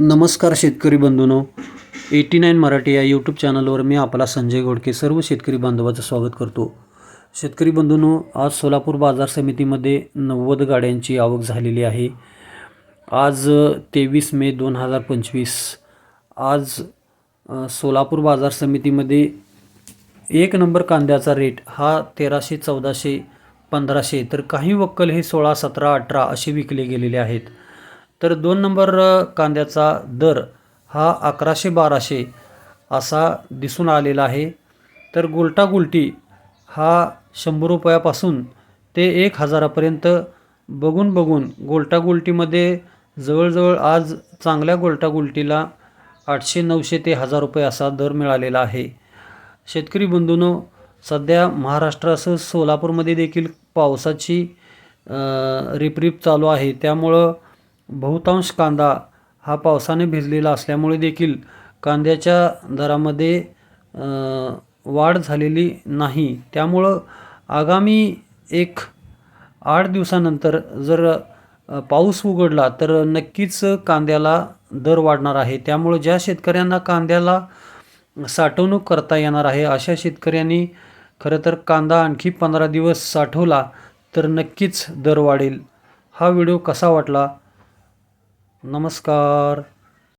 नमस्कार शेतकरी बंधूनो. Eighty nine Marathi या यूट्यूब चॅनलवर मी आपला संजय घोडके सर्व शेतकरी बांधवाचं स्वागत करतो. शेतकरी बंधूंनो आज सोलापूर बाजार समितीमध्ये नव्वद गाड्यांची आवक झालेली आहे. आज तेवीस मे दोन हजार पंचवीस. आज सोलापूर बाजार समितीमध्ये एक नंबर कांद्याचा रेट हा तेराशे चौदाशे पंधराशे तर काही वक्कल हे सोळा सतरा अठरा असे विकले गेलेले आहेत. तर दोन नंबर कांद्याचा दर हा अकराशे बाराशे असा दिसून आलेला आहे. तर गुलटागुलटी हा शंभर रुपयापासून ते एक हजारापर्यंत बघून बघून गोलटागुलटीमध्ये जवळजवळ आज चांगल्या गोलटागुलटीला आठशे नऊशे ते हजार रुपये असा दर मिळालेला आहे. शेतकरी बंधूंनो सध्या महाराष्ट्रासह सोलापूरमध्ये देखील पावसाची रिपरिप चालू आहे. त्यामुळं बहुतांश कांदा हा पावसाने भिजलेला असल्यामुळे देखील कांद्याच्या दरामध्ये वाढ झालेली नाही. त्यामुळं आगामी एक आठ दिवसानंतर जर पाऊस उघडला तर नक्कीच कांद्याला दर वाढणार आहे. त्यामुळं ज्या शेतकऱ्यांना कांद्याला साठवणूक करता येणार आहे अशा शेतकऱ्यांनी खरं तर कांदा आणखी पंधरा दिवस साठवला तर नक्कीच दर वाढेल. हा व्हिडिओ कसा वाटला? नमस्कार.